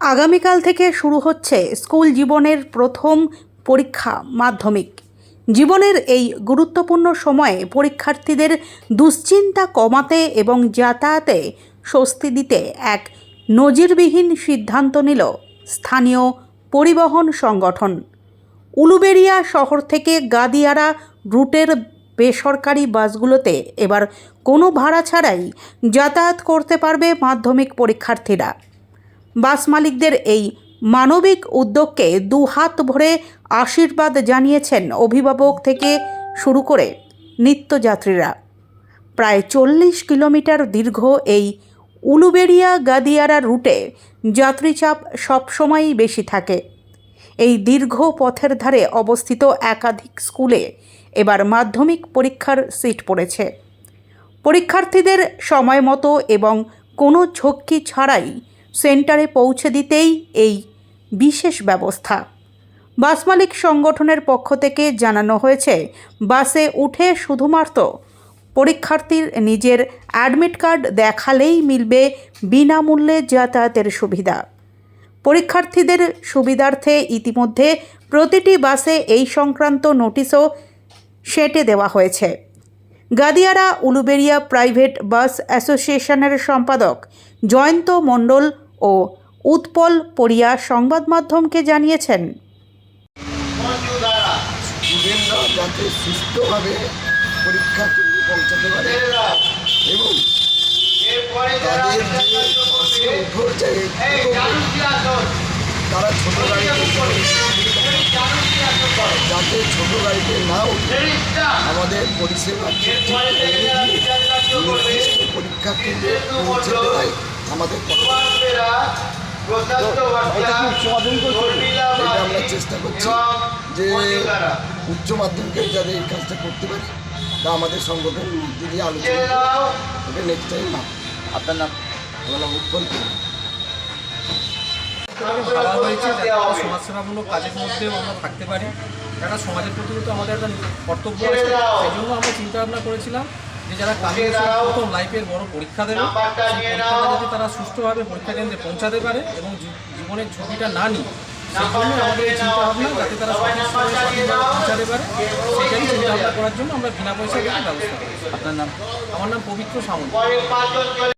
আগামীকাল থেকে শুরু হচ্ছে স্কুল জীবনের প্রথম পরীক্ষা মাধ্যমিক। জীবনের এই গুরুত্বপূর্ণ সময়ে পরীক্ষার্থীদের দুশ্চিন্তা কমাতে এবং যাতায়াতে স্বস্তি দিতে এক নজিরবিহীন সিদ্ধান্ত নিল স্থানীয় পরিবহন সংগঠন। উলুবেড়িয়া শহর থেকে গাদিয়ারা রুটের বেসরকারি বাসগুলোতে এবার কোনো ভাড়া ছাড়াই যাতায়াত করতে পারবে মাধ্যমিক পরীক্ষার্থীরা। বাস মালিকদের এই মানবিক উদ্যোগকে দু হাত ভরে আশীর্বাদ জানিয়েছেন অভিভাবক থেকে শুরু করে নিত্যযাত্রীরা। প্রায় চল্লিশ কিলোমিটার দীর্ঘ এই উলুবেড়িয়া গাদিয়ারা রুটে যাত্রীচাপ সবসময়ই বেশি থাকে। এই দীর্ঘ পথের ধারে অবস্থিত একাধিক স্কুলে এবার মাধ্যমিক পরীক্ষার সিট পড়েছে। পরীক্ষার্থীদের সময় মতো এবং কোনো ঝক্কি ছাড়াই সেন্টারে পৌঁছে দিতেই এই বিশেষ ব্যবস্থা। বাস মালিক সংগঠনের পক্ষ থেকে জানানো হয়েছে, বাসে উঠে শুধুমাত্র পরীক্ষার্থীর নিজের অ্যাডমিট কার্ড দেখালেই মিলবে বিনামূল্যে যাতায়াতের সুবিধা। পরীক্ষার্থীদের সুবিধার্থে ইতিমধ্যে প্রতিটি বাসে এই সংক্রান্ত নোটিশও সেটে দেওয়া হয়েছে। গাদিয়ারা উলুবেড়িয়া প্রাইভেট বাস অ্যাসোসিয়েশনের সম্পাদক জয়ন্ত মণ্ডল ও উৎপল পড়িয়া সংবাদ মাধ্যমকে জানিয়েছেন। পরীক্ষা কেন্দ্রে না আমাদের করে দিয়ে নির্দিষ্ট পরীক্ষা কেন্দ্রে পৌঁছে দেওয়াই আমাদের কর্তব্য। এটা আমরা চেষ্টা করছি যে উচ্চ মাধ্যমিকের যাতে এই কাজটা করতে পারি তা আমাদের সংগঠন যদি আলোচনা করে নেক্সট টাইম না। আপনার নাম? আমরা করি ভাবা হয়েছে যাতে আমরা সমাজসেবামূলক কাজের মধ্যেও আমরা থাকতে পারি। একটা সমাজের প্রতি তো আমাদের একটা কর্তব্য আছে সেই জন্য আমরা চিন্তা ভাবনা করেছিলাম যে যারা কাজে প্রথম লাইফের বড় পরীক্ষা দেবে সেই পরীক্ষাটা যাতে তারা সুষ্ঠুভাবে পরীক্ষা কেন্দ্রে পৌঁছাতে পারে এবং জীবনের ঝুঁকিটা না নিয়ে সেই জন্য আমাদের এই চিন্তা ভাবনা যাতে তারা সঠিক সময়ে সঠিকভাবে পৌঁছাতে পারে। সেটাই করার জন্য আমরা বিনা পয়সা ব্যবস্থা করেছি আপনার নাম? আমার নাম পবিত্র সামন্ত।